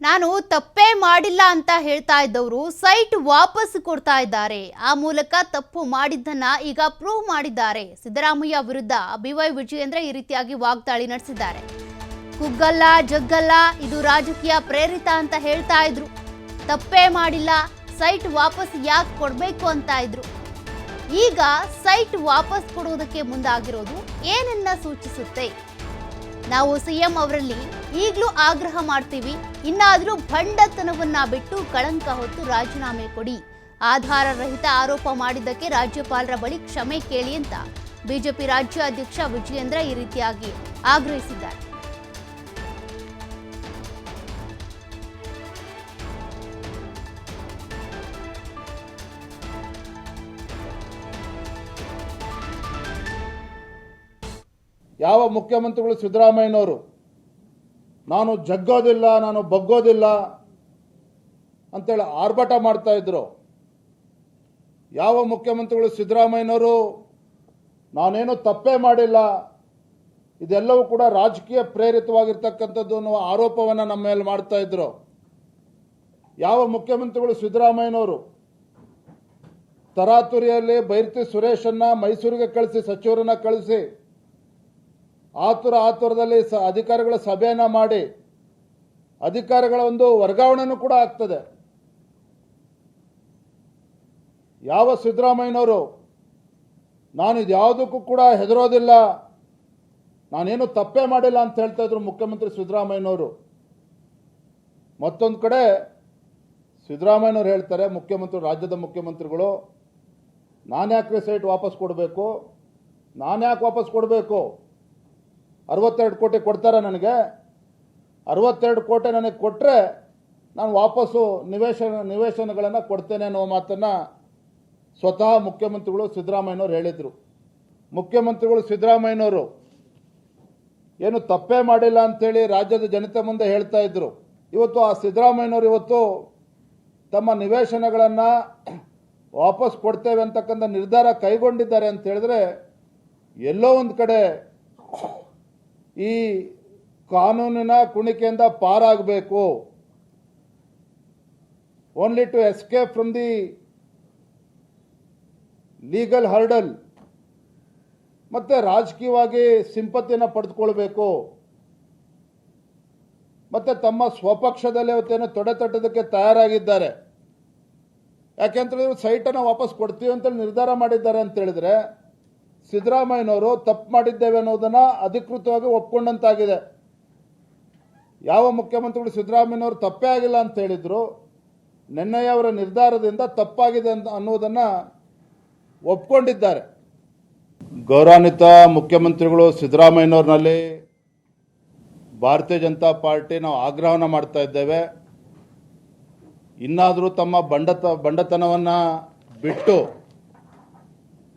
ನಾನು ತಪ್ಪೇ ಮಾಡಿಲ್ಲ ಅಂತ ಹೇಳ್ತಾ ಇದ್ದವರು ಸೈಟ್ ವಾಪಸ್ ಕೊಡ್ತಾ ಇದ್ದಾರೆ. ಆ ಮೂಲಕ ತಪ್ಪು ಮಾಡಿದ್ದನ್ನ ಈಗ ಪ್ರೂವ್ ಮಾಡಿದ್ದಾರೆ. ಸಿದ್ದರಾಮಯ್ಯ ವಿರುದ್ಧ ಬಿವೈ ವಿಜಯೇಂದ್ರ ಈ ರೀತಿಯಾಗಿ ವಾಗ್ದಾಳಿ ನಡೆಸಿದ್ದಾರೆ. ಕುಗ್ಗಲ್ಲ, ಜಗ್ಗಲ್ಲ, ಇದು ರಾಜಕೀಯ ಪ್ರೇರಿತ ಅಂತ ಹೇಳ್ತಾ ಇದ್ರು. ತಪ್ಪೇ ಮಾಡಿಲ್ಲ, ಸೈಟ್ ವಾಪಸ್ ಯಾಕೆ ಕೊಡಬೇಕು ಅಂತ ಇದ್ರು. ಈಗ ಸೈಟ್ ವಾಪಸ್ ಕೊಡುವುದಕ್ಕೆ ಮುಂದಾಗಿರೋದು ಏನನ್ನ ಸೂಚಿಸುತ್ತೆ? ನಾವು ಸಿಎಂ ಅವರಲ್ಲಿ ಈಗಲೂ ಆಗ್ರಹ ಮಾಡ್ತೀವಿ, ಇನ್ನಾದರೂ ಭಂಡತನವನ್ನ ಬಿಟ್ಟು ಕಳಂಕ ಹೊತ್ತು ರಾಜೀನಾಮೆ ಕೊಡಿ. ಆಧಾರ ರಹಿತ ಆರೋಪ ಮಾಡಿದ್ದಕ್ಕೆ ರಾಜ್ಯಪಾಲರ ಬಳಿ ಕ್ಷಮೆ ಕೇಳಿ ಅಂತ ಬಿಜೆಪಿ ರಾಜ್ಯಾಧ್ಯಕ್ಷ ವಿಜಯೇಂದ್ರ ಈ ರೀತಿಯಾಗಿ ಆಗ್ರಹಿಸಿದ್ದಾರೆ. ಯಾವ ಮುಖ್ಯಮಂತ್ರಿಗಳು ಸಿದ್ದರಾಮಯ್ಯನವರು? ನಾನು ಜಗ್ಗೋದಿಲ್ಲ, ನಾನು ಬಗ್ಗೋದಿಲ್ಲ ಅಂತೇಳಿ ಆರ್ಭಟ ಮಾಡ್ತಾ ಇದ್ರು. ಯಾವ ಮುಖ್ಯಮಂತ್ರಿಗಳು ಸಿದ್ದರಾಮಯ್ಯನವರು? ನಾನೇನು ತಪ್ಪೇ ಮಾಡಿಲ್ಲ. ಇದೆಲ್ಲವೂ ಕೂಡ ರಾಜಕೀಯ ಪ್ರೇರಿತವಾಗಿರ್ತಕ್ಕಂಥದ್ದು ಅನ್ನುವ ಆರೋಪವನ್ನು ನಮ್ಮ ಮೇಲೆ ಮಾಡ್ತಾ ಇದ್ರು. ಯಾವ ಮುಖ್ಯಮಂತ್ರಿಗಳು ಸಿದ್ದರಾಮಯ್ಯನವರು? ತರಾತುರಿಯಲ್ಲಿ ಬೈರ್ತಿ ಸುರೇಶನ್ನ ಮೈಸೂರಿಗೆ ಕಳಿಸಿ, ಸಚಿವರನ್ನ ಕಳಿಸಿ ಆತುರ ಆತುರದಲ್ಲಿ ಸ ಅಧಿಕಾರಿಗಳ ಸಭೆಯನ್ನು ಮಾಡಿ ಅಧಿಕಾರಿಗಳ ಒಂದು ವರ್ಗಾವಣೆನೂ ಕೂಡ ಆಗ್ತದೆ. ಯಾವ ಸಿದ್ದರಾಮಯ್ಯನವರು, ನಾನು ಇದ್ಯಾವುದಕ್ಕೂ ಕೂಡ ಹೆದರೋದಿಲ್ಲ, ನಾನೇನು ತಪ್ಪೇ ಮಾಡಿಲ್ಲ ಅಂತ ಹೇಳ್ತಾ ಇದ್ರು ಮುಖ್ಯಮಂತ್ರಿ ಸಿದ್ದರಾಮಯ್ಯನವರು. ಮತ್ತೊಂದು ಕಡೆ ಸಿದ್ದರಾಮಯ್ಯನವ್ರು ಹೇಳ್ತಾರೆ, ಮುಖ್ಯಮಂತ್ರಿ, ರಾಜ್ಯದ ಮುಖ್ಯಮಂತ್ರಿಗಳು ನಾನು ಯಾಕೆ ಸೈಟ್ ವಾಪಸ್ ಕೊಡಬೇಕು ನಾನು ಯಾಕೆ ವಾಪಸ್ ಕೊಡಬೇಕು ಅರವತ್ತೆರಡು ಕೋಟಿ ಕೊಡ್ತಾರೆ ನನಗೆ. ಅರವತ್ತೆರಡು ಕೋಟಿ ನನಗೆ ಕೊಟ್ಟರೆ ನಾನು ವಾಪಸ್ಸು ನಿವೇಶನ, ನಿವೇಶನಗಳನ್ನು ಕೊಡ್ತೇನೆ ಅನ್ನೋ ಮಾತನ್ನು ಸ್ವತಃ ಮುಖ್ಯಮಂತ್ರಿಗಳು ಸಿದ್ದರಾಮಯ್ಯನವರು ಹೇಳಿದರು. ಮುಖ್ಯಮಂತ್ರಿಗಳು ಸಿದ್ದರಾಮಯ್ಯನವರು ಏನು ತಪ್ಪೇ ಮಾಡಿಲ್ಲ ಅಂಥೇಳಿ ರಾಜ್ಯದ ಜನತೆ ಮುಂದೆ ಹೇಳ್ತಾ ಇದ್ದರು ಇವತ್ತು ಆ ಸಿದ್ದರಾಮಯ್ಯನವರು ಇವತ್ತು ತಮ್ಮ ನಿವೇಶನಗಳನ್ನು ವಾಪಸ್ ಕೊಡ್ತೇವೆ ಅಂತಕ್ಕಂಥ ನಿರ್ಧಾರ ಕೈಗೊಂಡಿದ್ದಾರೆ ಅಂತ ಹೇಳಿದ್ರೆ ಎಲ್ಲೋ ಒಂದು ಕಡೆ ಈ ಕಾನೂನಿನ ಕುಣಿಕೆಯಿಂದ ಪಾರಾಗಬೇಕು. Only to escape from the legal hurdle ಮತ್ತು ರಾಜಕೀಯವಾಗಿ ಸಿಂಪತಿಯನ್ನು ಪಡೆದುಕೊಳ್ಬೇಕು. ಮತ್ತು ತಮ್ಮ ಸ್ವಪಕ್ಷದಲ್ಲಿ ಅವತ್ತೇನು ತೊಡೆ ತಟ್ಟೋದಕ್ಕೆ ತಯಾರಾಗಿದ್ದಾರೆ. ಯಾಕೆಂತೇಳಿದ್ರೆ ಸೈಟನ್ನು ವಾಪಸ್ ಕೊಡ್ತೀವಿ ಅಂತ ನಿರ್ಧಾರ ಮಾಡಿದ್ದಾರೆ ಅಂತ ಹೇಳಿದ್ರೆ ಸಿದ್ದರಾಮಯ್ಯನವರು ತಪ್ಪು ಮಾಡಿದ್ದೇವೆ ಅನ್ನೋದನ್ನು ಅಧಿಕೃತವಾಗಿ ಒಪ್ಕೊಂಡಂತಾಗಿದೆ. ಯಾವ ಮುಖ್ಯಮಂತ್ರಿಗಳು ಸಿದ್ದರಾಮಯ್ಯನವರು ತಪ್ಪೇ ಆಗಿಲ್ಲ ಅಂತ ಹೇಳಿದ್ರು, ನಿನ್ನೆಯ ಅವರ ನಿರ್ಧಾರದಿಂದ ತಪ್ಪಾಗಿದೆ ಅಂತ ಅನ್ನೋದನ್ನು ಒಪ್ಕೊಂಡಿದ್ದಾರೆ. ಗೌರವಾನ್ವಿತ ಮುಖ್ಯಮಂತ್ರಿಗಳು ಸಿದ್ದರಾಮಯ್ಯನವ್ರನಲ್ಲಿ ಭಾರತೀಯ ಜನತಾ ಪಾರ್ಟಿ ನಾವು ಆಗ್ರಹವನ್ನು ಮಾಡ್ತಾ ಇದ್ದೇವೆ. ಇನ್ನಾದರೂ ತಮ್ಮ ಬಂಡತ, ಬಂಡತನವನ್ನು ಬಿಟ್ಟು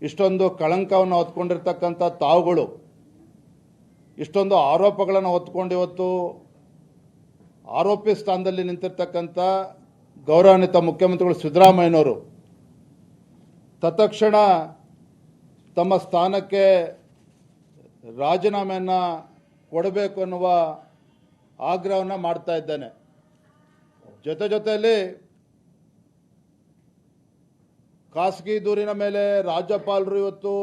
ಇಷ್ಟೊಂದು ಕಳಂಕವನ್ನು ಹೊತ್ಕೊಂಡಿರ್ತಕ್ಕಂಥ ತಾವುಗಳು, ಇಷ್ಟೊಂದು ಆರೋಪಗಳನ್ನು ಹೊತ್ಕೊಂಡು ಇವತ್ತು ಆರೋಪಿ ಸ್ಥಾನದಲ್ಲಿ ನಿಂತಿರ್ತಕ್ಕಂಥ ಗೌರವಾನ್ವಿತ ಮುಖ್ಯಮಂತ್ರಿಗಳು ಸಿದ್ದರಾಮಯ್ಯನವರು, ತತ್ಕ್ಷಣ ತಮ್ಮ ಸ್ಥಾನಕ್ಕೆ ರಾಜೀನಾಮೆಯನ್ನು ಕೊಡಬೇಕು ಅನ್ನುವ ಆಗ್ರಹವನ್ನು ಮಾಡ್ತಾ ಇದ್ದೇನೆ. ಜೊತೆ ಜೊತೆಯಲ್ಲಿ ಖಾಸಗಿ ದೂರಿನ ಮೇಲೆ ರಾಜ್ಯಪಾಲರು ಇವತ್ತು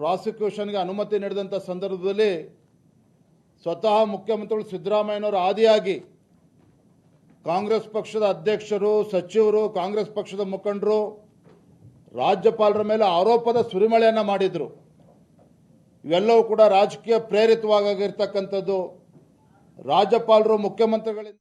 ಪ್ರಾಸಿಕ್ಯೂಷನ್ಗೆ ಅನುಮತಿ ನೀಡಿದಂಥ ಸಂದರ್ಭದಲ್ಲಿ ಸ್ವತಃ ಮುಖ್ಯಮಂತ್ರಿಗಳು ಸಿದ್ದರಾಮಯ್ಯನವರು ಆದಿಯಾಗಿ ಕಾಂಗ್ರೆಸ್ ಪಕ್ಷದ ಅಧ್ಯಕ್ಷರು, ಸಚಿವರು, ಕಾಂಗ್ರೆಸ್ ಪಕ್ಷದ ಮುಖಂಡರು ರಾಜ್ಯಪಾಲರ ಮೇಲೆ ಆರೋಪದ ಸುರಿಮಳೆಯನ್ನು ಮಾಡಿದರು. ಇವೆಲ್ಲವೂ ಕೂಡ ರಾಜಕೀಯ ಪ್ರೇರಿತವಾಗಿರ್ತಕ್ಕಂಥದ್ದು ರಾಜ್ಯಪಾಲರು, ಮುಖ್ಯಮಂತ್ರಿಗಳಿಂದ